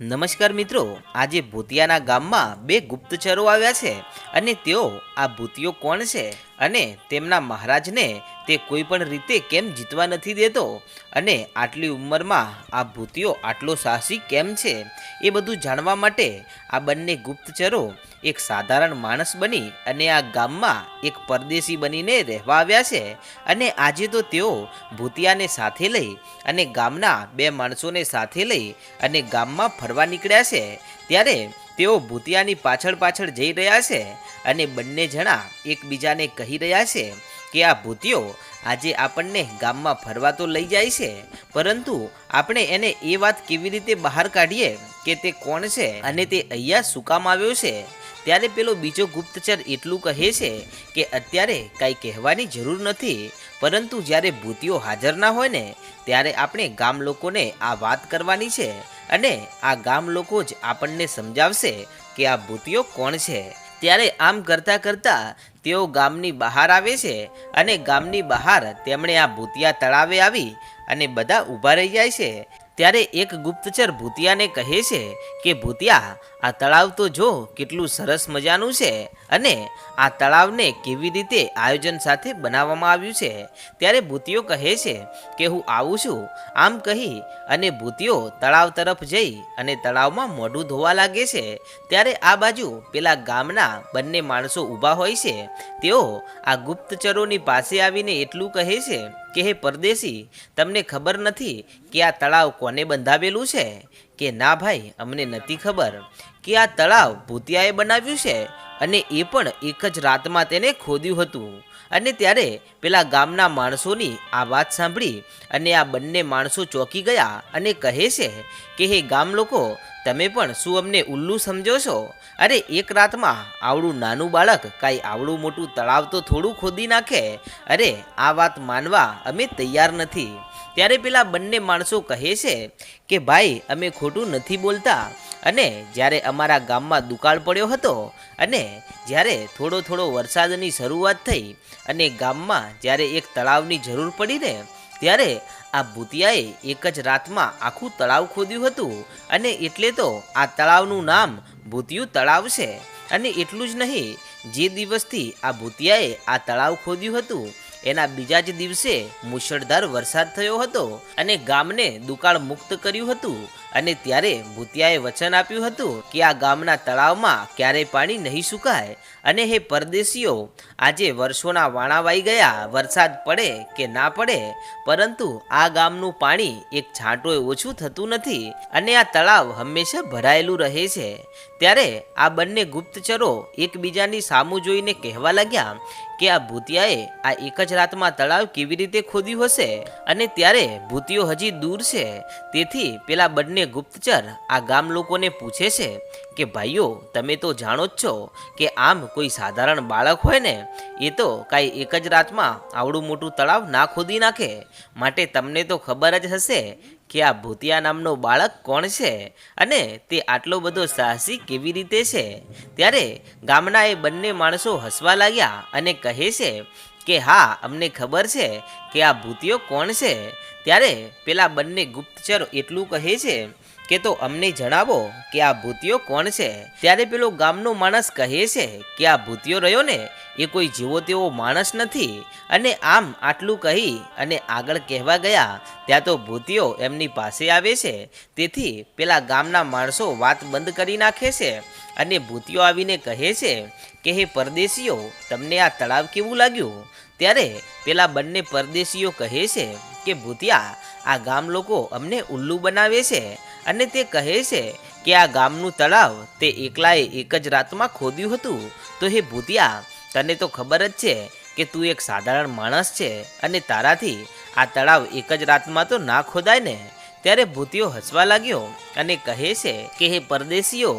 નમસ્કાર મિત્રો, આજે ભૂતિયાના ગામમાં બે ગુપ્તચરો આવ્યા છે અને તેઓ આ ભૂતિયો કોણ છે અને તેમના મહારાજને તે કોઈ પણ રીતે કેમ જીતવા નથી દેતો અને આટલી ઉંમરમાં આ ભૂતિયો આટલો સાહસી કેમ છે એ બધું જાણવા માટે આ બંને ગુપ્તચરો એક સાધારણ માણસ બની અને આ ગામમાં એક પરદેશી બનીને રહેવા આવ્યા છે અને આજે તો તેઓ ભૂતિયાને સાથે લઈ અને ગામના બે માણસોને સાથે લઈ અને ગામમાં ફરવા નીકળ્યા છે. ત્યારે તેઓ ભૂતિયાની પાછળ પાછળ જઈ રહ્યા છે અને બંને જણા એકબીજાને કહી રહ્યા છે કે આ ભૂતિયો આજે આપણને ગામમાં ફરવા તો લઈ જાય છે, પરંતુ આપણે એને એ વાત કેવી રીતે બહાર કાઢીએ કે તે કોણ છે અને તે અહીંયા શું કામ આવ્યો છે? ત્યારે પેલો બીજો ગુપ્તચર એટલું કહે છે કે અત્યારે કાંઈ કહેવાની જરૂર નથી, પરંતુ જ્યારે ભૂતિઓ હાજર ના હોય ને, ત્યારે આપણે ગામ લોકોને આ વાત કરવાની છે અને આ ગામ લોકો જ આપણને સમજાવશે કે આ ભૂતિઓ કોણ છે. ત્યારે આમ કરતાં કરતાં તેઓ ગામની બહાર આવે છે અને ગામની બહાર તેમણે આ ભૂતિયા તળાવે આવી અને બધા ઊભા રહી જાય છે. ત્યારે એક ગુપ્તચર ભૂતિયાને કહે છે કે, ભૂતિયા, આ તળાવ તો જો કેટલું સરસ મજાનું છે અને આ તળાવને કેવી રીતે આયોજન સાથે બનાવવામાં આવ્યું છે? ત્યારે ભૂતિયો કહે છે કે, હું આવું છું, આમ કહી અને ભૂતિયો તળાવ તરફ જઈ અને તળાવમાં મોઢું ધોવા લાગે છે. ત્યારે આ બાજુ પેલા ગામના બંને માણસો ઊભા હોય છે. તેઓ આ ગુપ્તચરોની પાસે આવીને એટલું કહે છે કે હે પરદેશી, તમને ખબર નથી કે આ તળાવ કોને બંધાવેલું છે? કે ના ભાઈ, અમને નથી ખબર કે આ તળાવ ભૂતિયાએ બનાવ્યું છે અને એ પણ એક જ રાતમાં તેને ખોદ્યું હતું. અને ત્યારે પેલા ગામના માણસોની આ વાત સાંભળી અને આ બંને માણસો ચોંકી ગયા અને કહે છે કે હે ગામ લોકો તમે પણ શું અમને ઉલ્લુ સમજો છો? અરે, એક રાતમાં આવડું નાનું બાળક કાંઈ આવડું મોટું તળાવ તો થોડું ખોદી નાખે. અરે, આ વાત માનવા અમે તૈયાર નથી. ત્યારે પેલા બંને માણસો કહે છે કે, ભાઈ, અમે ખોટું નથી બોલતા. અને જ્યારે અમારા ગામમાં દુકાળ પડ્યો હતો અને જ્યારે થોડો થોડો વરસાદની શરૂઆત થઈ અને ગામમાં જ્યારે એક તળાવની જરૂર પડી ને ત્યારે આ ભૂતિયાએ એક જ રાતમાં આખું તળાવ ખોદ્યું હતું અને એટલે તો આ તળાવનું નામ ભૂતિયું તળાવ છે. અને એટલું જ નહીં, જે દિવસથી આ ભૂતિયાએ આ તળાવ ખોદ્યું હતું એના બીજા જ દિવસે મુશળધાર વરસાદ થયો હતો અને ગામને દુકાળ મુક્ત કર્યું હતું. અને ત્યારે ભૂતિયાએ વચન આપ્યું હતું કે આ ગામના તળાવમાં ક્યારેય પાણી નહીં સુકાય. અને હે પરદેશીઓ, આજે વર્ષોના વાણા વાઈ ગયા, વરસાદ પડે કે ના પડે, પરંતુ આ ગામનું પાણી એક છાંટોય ઓછું થતું નથી અને આ તળાવ હંમેશા ભરાયેલું રહે છે. ત્યારે આ બંને ગુપ્તચરો એકબીજાની સામું જોઈને કહેવા લાગ્યા કે આ ભૂતિયાએ આ એક જ રાતમાં તળાવ કેવી રીતે ખોદ્યું હશે? અને ત્યારે ભૂતિયો હજી દૂર છે. તેથી પેલા બંને ગુપ્તચર આ ગામ લોકોને પૂછે છે કે ભાઈઓ, તમે તો જાણો જ છો કે આમ કોઈ સાધારણ બાળક હોય ને, એ તો કાંઈ એક જ રાતમાં આવડું મોટું તળાવ ના ખોદી નાખે. માટે તમને તો ખબર જ હશે કે આ ભૂતિયા નામનો બાળક કોણ છે અને તે આટલો બધો સાહસી કેવી રીતે છે. ત્યારે ગામના એ બંને માણસો હસવા લાગ્યા અને કહે છે કે, હા, અમને ખબર છે કે આ ભૂતિયો કોણ છે. ત્યારે પેલા બંને ગુપ્તચર એટલું કહે છે કે તો અમને જણાવો કે આ ભૂતિયો કોણ છે? ત્યારે પેલો ગામનો માણસ કહે છે કે આ ભૂતિયો રહ્યો ને, એ કોઈ જીવો તેવો માણસ નથી. અને આમ આટલું કહી અને આગળ કહેવા ગયા, ત્યાં તો ભૂતિયો એમની પાસે આવે છે. તેથી પેલા ગામના માણસો વાત બંધ કરી નાખે છે. અને ભૂતિયો આવીને કહે છે કે, હે પરદેશીઓ, તમને આ તળાવ કેવું લાગ્યું? ત્યારે પેલા બંને પરદેશીઓ કહે છે કે, ભૂતિયા, આ ગામ લોકો અમને ઉલ્લુ બનાવે છે. અને તે કહે છે કે આ ગામનું તળાવ તે એકલાએ એક જ રાતમાં ખોદ્યું હતું. તો હે ભૂતિયા, તને તો ખબર જ છે કે તું એક સાધારણ માણસ છે અને તારાથી આ તળાવ એક જ રાતમાં તો ના ખોદાય ને. ત્યારે ભૂતિયો હસવા લાગ્યો અને કહે છે કે હે પરદેશીઓ,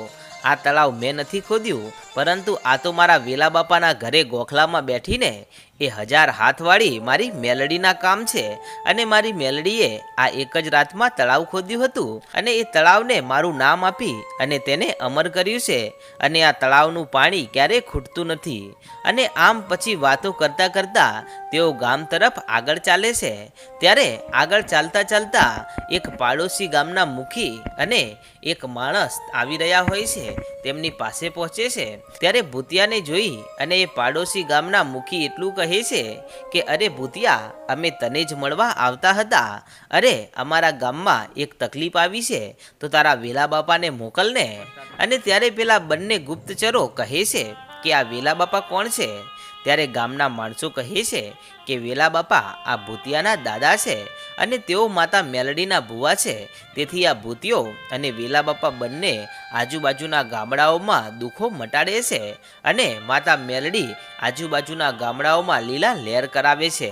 આ તળાવ મેં નથી ખોદ્યું, પરંતુ આ તો મારા વેલા બાપાના ઘરે ગોખલામાં બેઠીને એ હજાર હાથવાળી મારી મેલડીના કામ છે. અને મારી મેલડીએ આ એક જ રાતમાં તળાવ ખોદ્યું હતું. અને એ તળાવને મારું નામ આપી અને તેને અમર કર્યું છે. અને આ તળાવનું પાણી ક્યારેય ખૂટતું નથી. અને આમ પછી વાતો કરતાં કરતાં તેઓ ગામ તરફ આગળ ચાલે છે. ત્યારે આગળ ચાલતા ચાલતા એક પાડોશી ગામના મુખી અને એક માણસ આવી રહ્યા હોય છે, તેમની પાસે પહોંચે છે. ત્યારે ભૂતિયાને જોઈ અને એ પાડોશી ગામના મુખી એટલું કહે છે કે, અરે ભૂતિયા, અમે તને જ મળવા આવતા હતા. અરે, અમારા ગામમાં એક તકલીફ આવી છે. તો તારા વેલા બાપાને મોકલને. અને ત્યારે પેલા બંને ગુપ્તચરો કહે છે કે, આ વેલા બાપા કોણ છે? ત્યારે ગામના માણસો કહે છે કે, વેલા બાપા, આ ભૂતિયાના દાદા છે અને તેઓ માતા મેલડીના ભુવા છે. તેથી આ ભૂતિયો અને વેલા બાપા બંને આજુબાજુના ગામડાઓમાં દુઃખો મટાડે છે અને માતા મેલડી આજુબાજુના ગામડાઓમાં લીલા લહેર કરાવે છે.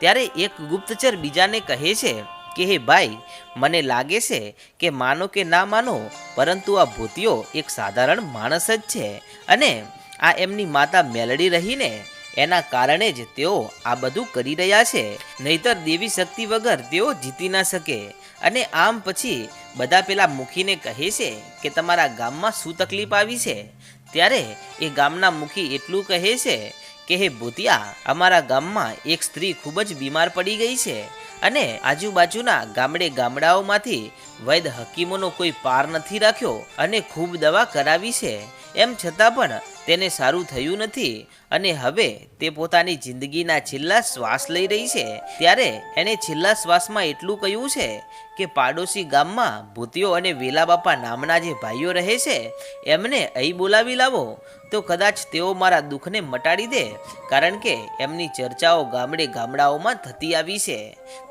ત્યારે એક ગુપ્તચર બીજાને કહે છે કે, હે ભાઈ, મને લાગે છે કે માનો કે ના માનો, પરંતુ આ ભૂતિયો એક સાધારણ માણસ જ છે અને આ એમની માતા મેલડી રહીને એના કારણે જ તેઓ આ બધું કરી રહ્યા છે. નહીતર દેવી શક્તિ વગર તેઓ જીતી ના શકે. અને આમ પછી બધા પેલા મુખીને કહે છે કે તમારા ગામમાં શું તકલીફ આવી છે? ત્યારે એ ગામના મુખી એટલું કહે છે કે, હે ભૂતિયા, અમારા ગામમાં એક સ્ત્રી ખૂબ જ બીમાર પડી ગઈ છે અને આજુબાજુના ગામડે ગામડાઓમાંથી વૈદ હકીમોનો કોઈ પાર નથી રાખ્યો અને ખૂબ દવા કરાવી છે. એમ છતાં પણ તેને સારું થયું નથી. અને હવે તે પોતાની જિંદગીના છેલ્લા શ્વાસ લઈ રહી છે, ત્યારે એને છેલ્લા શ્વાસમાં એટલું કહ્યું છે કે પાડોશી ગામમાં ભૂતિયો અને વેલા બાપા નામના જે ભાઈઓ રહે છે, એમને અહીં બોલાવી લાવો. તો કદાચ તેઓ મારા દુઃખને મટાડી દે, કારણ કે એમની ચર્ચાઓ ગામડે ગામડાઓમાં થતી આવી છે.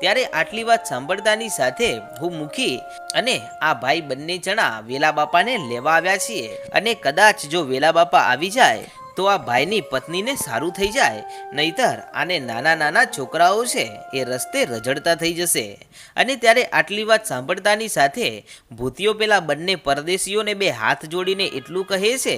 ત્યારે આટલી વાત સાંભળતાની સાથે હું મૂકી અને આ ભાઈ બંને જણા વેલા બાપાને લેવા આવ્યા છીએ. અને કદાચ જો વેલા બાપા આવી જાય તો આ ભાઈની પત્નીને સારું થઈ જાય, નહીતર આને નાના નાના છોકરાઓ છે એ રસ્તે રજડતા થઈ જશે. અને ત્યારે આટલી વાત સાંભળતાની સાથે ભૂતિયો પેલા બંને પરદેશીઓને બે હાથ જોડીને એટલું કહે છે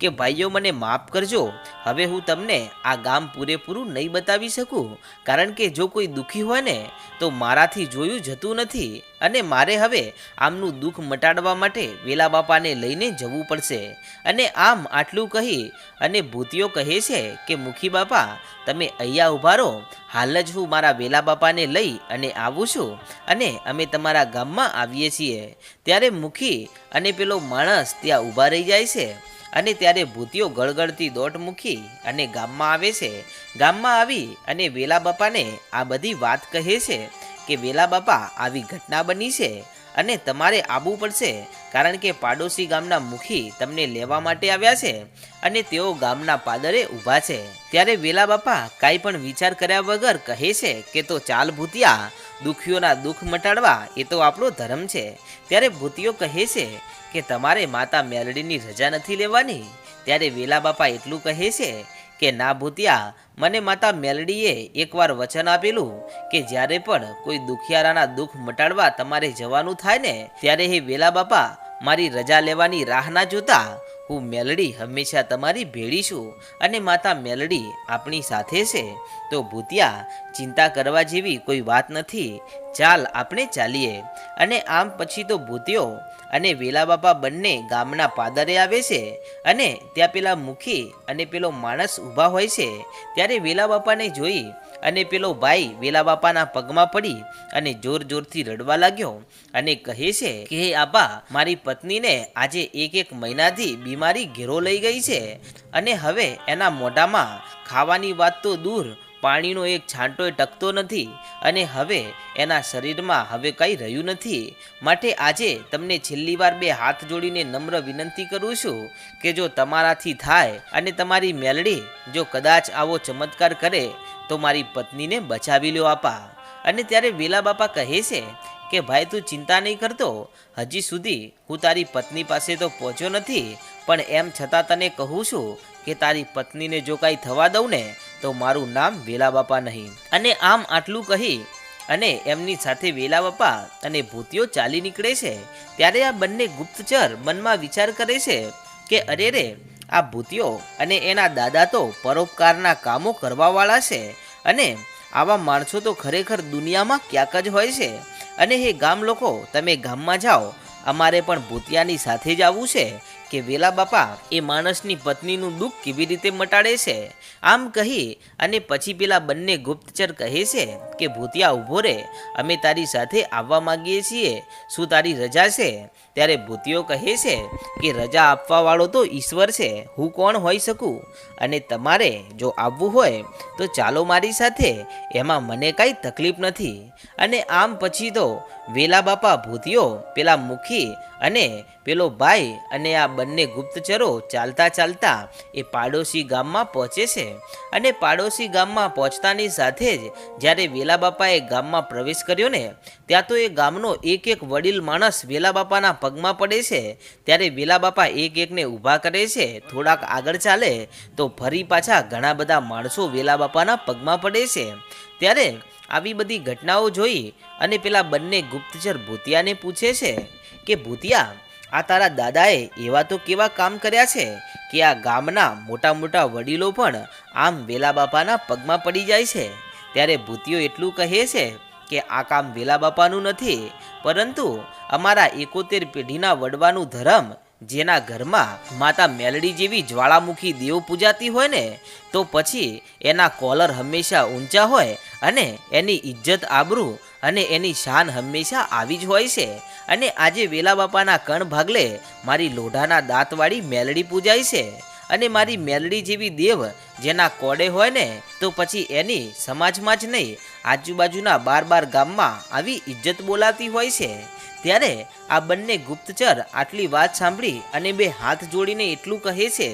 કે, ભાઈઓ, મને માફ કરજો. હવે હું તમને આ ગામ પૂરેપૂરું નહીં બતાવી શકું. કારણ કે જો કોઈ દુઃખી હોય ને, તો મારાથી જોયું જતું નથી. અને મારે હવે આમનું દુઃખ મટાડવા માટે વેલા બાપાને લઈને જવું પડશે. અને આમ આટલું કહી અને ભૂતિયો કહે છે કે, મુખી બાપા, તમે અહીંયા ઊભા રહો. હાલ જ હું મારા વેલા બાપાને લઈ અને આવું છું અને અમે તમારા ગામમાં આવીએ છીએ. ત્યારે મુખી અને પેલો માણસ ત્યાં ઊભા રહી જાય છે અને ત્યારે ભૂતિયો ગળગળતી દોટ મૂકી અને ગામમાં આવે છે. ગામમાં આવી અને વેલા બાપાને આ બધી વાત કહે છે. કે વેલા બાપા, આવી ઘટના બની છે અને તમારે આવવું પડશે કારણ કે પાડોશી ગામના મુખી તમને લેવા માટે આવ્યા છે અને તેઓ ગામના પાદરે ઊભા છે. ત્યારે વેલા બાપા કાંઈ પણ વિચાર કર્યા વગર કહે છે કે તો ચાલ ભૂતિયા, દુઃખીઓના દુઃખ મટાડવા એ તો આપણો ધર્મ છે. ત્યારે ભૂતિઓ કહે છે કે તમારે માતા મેલડીની રજા નથી લેવાની? ત્યારે વેલા બાપા એટલું કહે છે કે ના ભૂતિયા, મને માતા મેલડીએ એકવાર વચન આપેલું કે જ્યારે પણ કોઈ દુખિયારાના દુઃખ મટાડવા તમારે જવાનું થાય ને, ત્યારે હે વેલા બાપા, મારી રજા લેવાની રાહ ના જોતા હું મેલડી હંમેશા તમારી ભેળી છું અને માતા મેલડી આપણી સાથે છે. તો ભૂતિયા, ચિંતા કરવા જેવી કોઈ વાત નથી. ચાલ, આપણે ચાલીએ. અને આમ પછી તો ભૂતિયો અને વેલા બાપા બંને ગામના પાદરે આવે છે અને ત્યાં પેલા મુખી અને પેલો માણસ ઊભા હોય છે. ત્યારે વેલા બાપાને જોઈ અને પેલો ભાઈ વેલા બાપાના પગમાં પડી અને જોર જોરથી રડવા લાગ્યો અને કહે છે કે, હે આબા, મારી પત્નીને આજે એક એક મહિનાથી બીમારી ઘેરો લઈ ગઈ છે અને હવે એના મોઢામાં ખાવાની વાત તો દૂર પાણીનો એક છાંટોય ટકતો નથી અને હવે એના શરીરમાં હવે કંઈ રહ્યું નથી. માટે આજે તમને છેલ્લી વાર બે હાથ જોડીને નમ્ર વિનંતી કરું છું કે જો તમારાથી થાય અને તમારી મેલડી જો કદાચ આવો ચમત્કાર કરે, તો મારી પત્નીને બચાવી લો આપા. અને ત્યારે વેલા બાપા કહે છે કે, ભાઈ, તું ચિંતા નહીં કરતો. હજી સુધી હું તારી પત્ની પાસે તો પહોંચ્યો નથી, પણ એમ છતાં તને કહું છું કે તારી પત્નીને જો કાંઈ થવા દઉં ને તો મારું નામ વેલા બાપા નહીં. અને આમ આટલું કહી અને એમની સાથે વેલા બાપા અને ભૂતિયો ચાલી નીકળે છે, ત્યારે આ બંને ગુપ્તચર મનમાં વિચાર કરે છે કે અરે રે, આ ભૂતિયો અને એના દાદા તો પરોપકારના કામો કરવાવાળા છે અને આવા માણસો તો ખરેખર દુનિયામાં ક્યાંક જ હોય છે. અને હે ગામ લોકો તમે ગામમાં જાઓ, અમારે પણ ભૂતિયાની સાથે જ આવવું છે. કે વેલા બાપા, એ માણસની પત્નીનું દુઃખ કેવી રીતે મટાડે છે? આમ કહી અને પછી પેલા બંને ગુપ્તચર કહે છે કે, ભૂતિયા ઊભો રે, અમે તારી સાથે આવવા માંગીએ છીએ. શું તારી રજા છે? ત્યારે ભૂતિયો કહે છે કે, રજા આપવાવાળો તો ઈશ્વર છે, હું કોણ હોઈ શકું? અને તમારે જો આવવું હોય, તો ચાલો મારી સાથે, એમાં મને કાંઈ તકલીફ નથી. અને આમ પછી તો વેલા બાપા ભૂતિયો પેલા મુખી અને પેલો ભાઈ અને આ બંને ગુપ્તચરો ચાલતા ચાલતા એ પાડોશી ગામમાં પહોંચે છે. અને પાડોશી ગામમાં પહોંચતાની સાથે જ જ્યારે વેલા બાપાએ ગામમાં પ્રવેશ કર્યો ને, ત્યાં તો એ ગામનો એક એક વડીલ માણસ વેલા બાપાના પગમાં પડે છે. ત્યારે વેલા બાપા એક એકને ઊભા કરે છે, થોડાક આગળ ચાલે, તો ફરી પાછા ઘણા બધા માણસો વેલા બાપાના પગમાં પડે છે. ત્યારે આવી બધી ઘટનાઓ જોઈ અને પેલા બંને ગુપ્તચર ભૂતિયાને પૂછે છે કે, ભૂતિયા આ તારા દાદાએ એવા તો કેવા કામ કર્યા છે કે આ ગામના મોટા મોટા વડીલો પણ આમ વેલા બાપાના પગમાં પડી જાય છે. ત્યારે ભૂતિઓ એટલું કહે છે કે આ કામ વેલા બાપાનું નથી, પરંતુ અમારા એકોતેર પેઢીના વડવાનું ધર્મ, જેના ઘરમાં માતા મેલડી જેવી જ્વાળામુખી દેવ પૂજાતી હોય ને, તો પછી એના કોલર હંમેશા ઊંચા હોય અને એની ઇજ્જત આબરૂ અને એની શાન હંમેશા આવી જ હોય છે. અને આજે વેલા બાપાના કણ ભાગલે મારી લોઢાના દાંતવાળી મેલડી પૂજાય છે. અને મારી મેલડી જેવી દેવ જેના કોડે હોય ને, તો પછી એની સમાજમાં જ નહીં, આજુબાજુના બાર બાર ગામમાં આવી ઇજ્જત બોલાતી હોય છે. ત્યારે આ બંને ગુપ્તચર આટલી વાત સાંભળી અને બે હાથ જોડીને એટલું કહે છે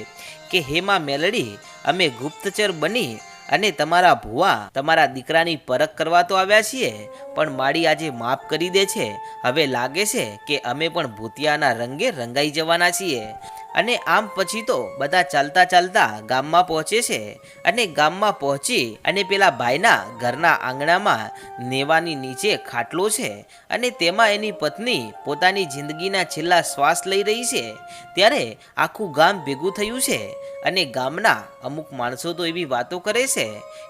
કે હેમાં મેલડી, અમે ગુપ્તચર બની અને તમારા ભુવા તમારા દીકરાની પરખ કરવા તો આવ્યા છીએ, પણ માડી આજે માફ કરી દે છે. હવે લાગે છે કે અમે પણ ભૂતિયાના રંગે રંગાઈ જવાના છીએ. અને આમ પછી તો બધા ચાલતા ચાલતા ગામમાં પહોંચે છે અને ગામમાં પહોંચી અને પેલા ભાઈના ઘરના આંગણામાં નેવાની નીચે ખાટલો છે અને તેમાં એની પત્ની પોતાની જિંદગીના છેલ્લા શ્વાસ લઈ રહી છે. ત્યારે આખું ગામ ભેગું થયું છે અને ગામના અમુક માણસો તો એવી વાતો કરે છે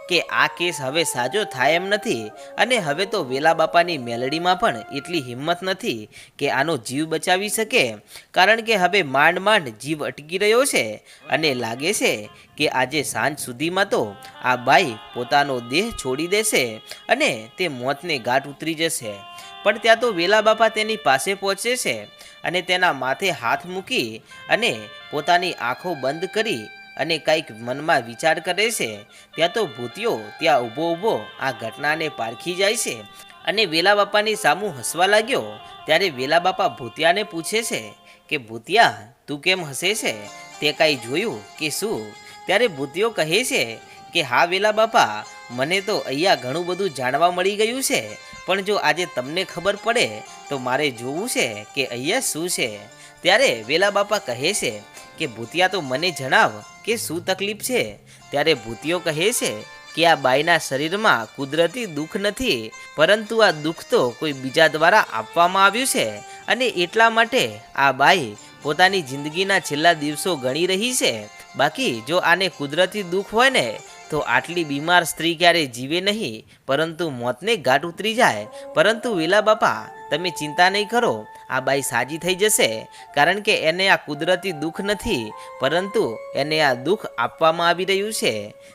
કે આ કેસ હવે સાજો થાય એમ નથી અને હવે તો વેલા બાપાની મેલડીમાં પણ એટલી હિંમત નથી કે આનો જીવ બચાવી શકે. કારણ કે હવે માંડ માંડ જીવ અટકી રહ્યો છે અને લાગે છે કે આજે સાંજ સુધીમાં તો આ બાઈ પોતાનો દેહ છોડી દેશે અને તે મોતને ગાંઠ ઉતરી જશે. પણ ત્યાં તો વેલા બાપા તેની પાસે પહોંચે છે અને તેના માથે હાથ મૂકી અને પોતાની આંખો બંધ કરી અને કંઈક મનમાં વિચાર કરે છે. ત્યાં તો ભૂતિયો ત્યાં ઊભો ઊભો આ ઘટનાને પારખી જાય છે અને વેલા બાપાની સામું હસવા લાગ્યો. ત્યારે વેલા બાપા ભૂતિયાને પૂછે છે કે, ભૂતિયા, તું કેમ હસે છે? તે કાંઈ જોયું કે શું? ત્યારે ભૂતિયો કહે છે કે, હા વેલા બાપા, મને તો અહીંયા ઘણું બધું જાણવા મળી ગયું છે. પણ જો આજે તમને ખબર પડે, તો મારે જોવું છે કે અહીંયા શું છે. ત્યારે વેલા બાપા કહે છે કે, ભૂતિયા, તો મને જણાવ કે શું તકલીફ છે? ત્યારે ભૂતિયો કહે છે કે આ બાઈના શરીરમાં કુદરતી દુઃખ નથી, પરંતુ આ દુઃખ તો કોઈ બીજા દ્વારા આપવામાં આવ્યું છે. અને એટલા માટે આ બાઈ પોતાની જિંદગીના છેલ્લા દિવસો ગણી રહી છે. બાકી જો આને કુદરતી દુઃખ હોય ને તો આટલી બીમાર સ્ત્રી ક્યારે જીવે નહીં, પરંતુ મોતને ગાંઠ ઉતરી જાય. પરંતુ વેલા બાપા, તમે ચિંતા નહીં કરો, આ બાઈ સાજી થઈ જશે, કારણ કે એને આ કુદરતી દુઃખ નથી, પરંતુ એને આ દુઃખ આપવામાં આવી રહ્યું છે.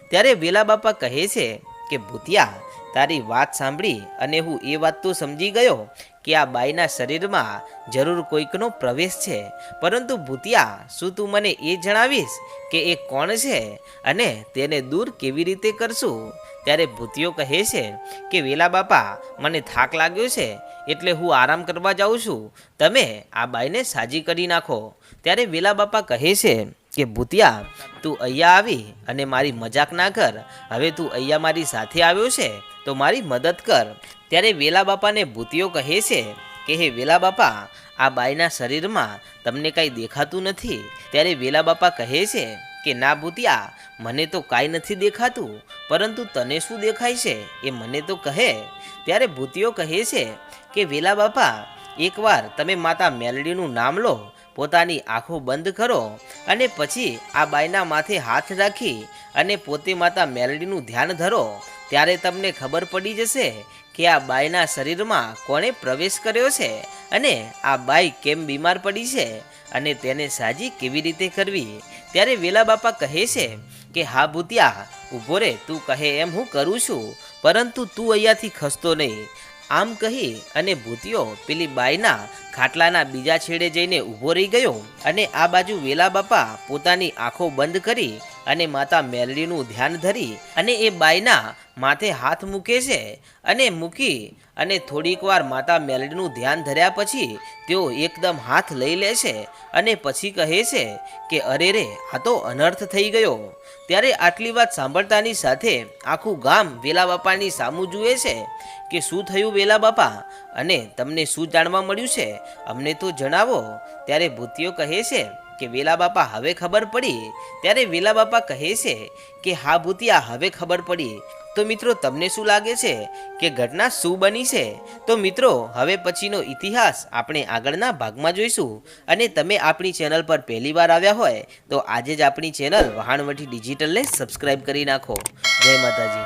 ત્યારે વેલા બાપા કહે છે કે, ભૂતિયા, તારી વાત સાંભળી અને હું એ વાત તો સમજી ગયો કે આ બાઈના શરીરમાં જરૂર કોઈકનો પ્રવેશ છે. પરંતુ ભૂતિયા, શું તું મને એ જણાવીશ કે એ કોણ છે અને તેને દૂર કેવી રીતે કરશું? ત્યારે ભૂતિયો કહે છે કે, વેલા બાપા, મને થાક લાગ્યો છે, એટલે હું આરામ કરવા જાઉં છું. તમે આ બાઈને સાજી કરી નાખો. ત્યારે વેલા બાપા કહે છે કે, ભૂતિયા, તું અહીંયા આવી અને મારી મજાક ના કર. હવે તું અહીંયા મારી સાથે આવ્યો છે. તો મારી મદદ કર. ત્યારે વેલા બાપાને ભૂતિયો કહે છે કે, હે વેલા બાપા, આ બાઈના શરીરમાં તમને કાંઈ દેખાતું નથી. ત્યારે વેલા બાપા કહે છે કે, ના ભૂતિયા, મને તો કાંઈ નથી દેખાતું, પરંતુ તને શું દેખાય છે? એ મને તો કહે. ત્યારે ભૂતિયો કહે છે કે, વેલા બાપા, એકવાર તમે માતા મેલડીનું નામ લો, પોતાની આંખો બંધ કરો અને પછી આ બાઈના માથે હાથ રાખી અને પોતે માતા મેલડીનું ધ્યાન ધરો. ત્યારે તમને ખબર પડી જશે કે આ બાઈના શરીરમાં કોણે પ્રવેશ કર્યો છે અને આ બાઈ કેમ બીમાર પડી છે અને તેને સાજી કેવી રીતે કરવી? ત્યારે વેલા બાપા કહે છે કે, હા ભૂતિયા, ઊભો રે, તું કહે એમ હું કરું છું, પરંતુ તું અહીંયાથી ખસતો નહીં. આમ કહી અને ભૂતિયો પેલી બાઈના ખાટલાના બીજા છેડે જઈને ઊભો રહી ગયો અને આ બાજુ વેલા બાપા પોતાની આંખો બંધ કરી અને માતા મેલડીનું ધ્યાન ધરી અને એ બાઈના માથે હાથ મૂકે છે અને મૂકી અને થોડીક વાર માતા મેલડીનું ધ્યાન ધર્યા પછી તેઓ એકદમ હાથ લઈ લે છે અને પછી કહે છે કે, અરે રે, આ તો અનર્થ થઈ ગયો. ત્યારે આટલી વાત સાંભળતાની સાથે આખું ગામ વેલા બાપાની સામું જુએ છે કે, શું થયું વેલા બાપા? અને તમને શું જાણવા મળ્યું છે? અમને તો જણાવો. ત્યારે ભૂતિયો કહે છે કે વેલા બાપા હવે ખબર પડી? ત્યારે વેલા બાપા કહે છે કે, હા ભૂતિયા, હવે ખબર પડી. તો મિત્રો, તમને શું લાગે છે કે ઘટના શું બની છે? તો મિત્રો, હવે પછીનો ઇતિહાસ આપણે આગળના ભાગમાં જોઈશું. અને તમે આપણી ચેનલ પર પહેલી વાર આવ્યા હોય, તો આજે જ આપણી ચેનલ વહાણવટી ડિજિટલને સબસ્ક્રાઈબ કરી નાખો. જય માતાજી.